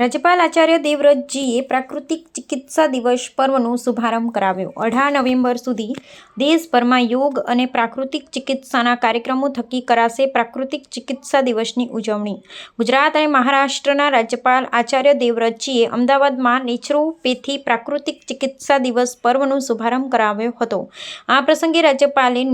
રાજ્યપાલ આચાર્ય દેવવ્રતજીએ પ્રાકૃતિક ચિકિત્સા દિવસ પર્વનો શુભારંભ કરાવ્યો. અઢાર નવેમ્બર સુધી દેશભરમાં યોગ અને પ્રાકૃતિક ચિકિત્સાના કાર્યક્રમો થકી કરાશે પ્રાકૃતિક ચિકિત્સા દિવસની ઉજવણી. ગુજરાત અને મહારાષ્ટ્રના રાજ્યપાલ આચાર્ય દેવવ્રતજીએ અમદાવાદમાં નેચરોપેથી પ્રાકૃતિક ચિકિત્સા દિવસ પર્વનો શુભારંભ કરાવ્યો હતો. આ પ્રસંગે રાજ્યપાલે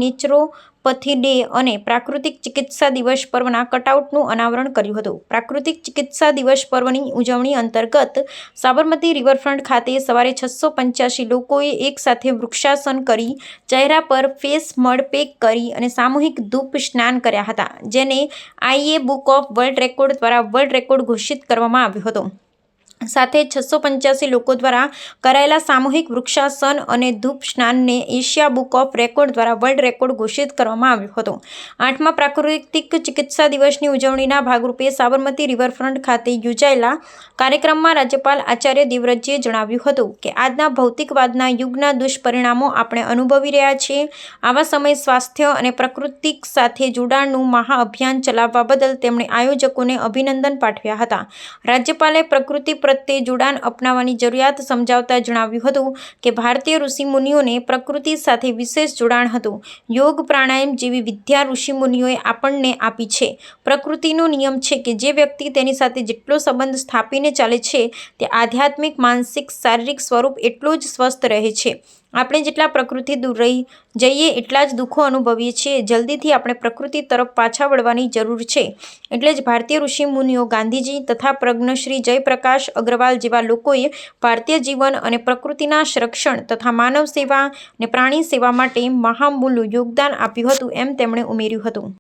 નેચરોપથી ડે અને પ્રાકૃતિક ચિકિત્સા દિવસ પર્વના કટઆઉટનું અનાવરણ કર્યું હતું. પ્રાકૃતિક ચિકિત્સા દિવસ પર્વની ઉજવણી અંતર્ગત સાબરમતી રિવરફ્રન્ટ ખાતે સવારે છસો પંચ્યાસી લોકોએ એકસાથે વૃક્ષાસન કરી, ચહેરા પર ફેસ મડ પેક કરી અને સામૂહિક ધૂપ સ્નાન કર્યા હતા, જેને આઈએ બુક ઓફ વર્લ્ડ રેકોર્ડ દ્વારા વર્લ્ડ રેકોર્ડ ઘોષિત કરવામાં આવ્યો હતો. સાથે છસો પંચ્યાસી લોકો દ્વારા કરાયેલા સામૂહિક વૃક્ષાસન અને ધૂપ સ્નાનને એશિયા બુક ઓફ રેકોર્ડ દ્વારા વર્લ્ડ રેકોર્ડ ઘોષિત કરવામાં આવ્યો હતો. આઠમા પ્રાકૃતિક ચિકિત્સા દિવસની ઉજવણીના ભાગરૂપે સાબરમતી રિવરફ્રન્ટ ખાતે યોજાયેલા કાર્યક્રમમાં રાજ્યપાલ આચાર્ય દેવવ્રતજીએ જણાવ્યું હતું કે, આજના ભૌતિકવાદના યુગના દુષ્પરિણામો આપણે અનુભવી રહ્યા છીએ. આવા સમયે સ્વાસ્થ્ય અને પ્રાકૃતિક સાથે જોડાણનું મહાઅભિયાન ચલાવવા બદલ તેમણે આયોજકોને અભિનંદન પાઠવ્યા હતા. રાજ્યપાલે પ્રકૃતિ પ્રત્યે જોડાણ અપનાવવાની જરૂરિયાત સમજાવતા જણાવ્યું હતું કે ભારતીય ઋષિમુનિઓને પ્રકૃતિ સાથે વિશેષ જોડાણ હતું. યોગ પ્રાણાયામ જેવી વિદ્યા ઋષિમુનિઓએ આપણને આપી છે. પ્રકૃતિનો નિયમ છે કે જે વ્યક્તિ તેની સાથે જેટલો સંબંધ સ્થાપીને ચાલે છે, તે આધ્યાત્મિક, માનસિક, શારીરિક સ્વરૂપ એટલો જ સ્વસ્થ રહે છે. આપણે જેટલા પ્રકૃતિ દૂર રહી જઈએ એટલા જ દુઃખો અનુભવીએ છીએ. જલ્દીથી આપણે પ્રકૃતિ તરફ પાછા વળવાની જરૂર છે. એટલે જ ભારતીય ઋષિ મુનિઓ ગાંધીજી તથા પ્રજ્ઞશ્રી જયપ્રકાશ અગ્રવાલ જેવા લોકોએ ભારતીય જીવન અને પ્રકૃતિના સંરક્ષણ તથા માનવ સેવા અને પ્રાણી સેવા માટે મહામૂલ યોગદાન આપ્યું હતું એમ તેમણે ઉમેર્યું હતું.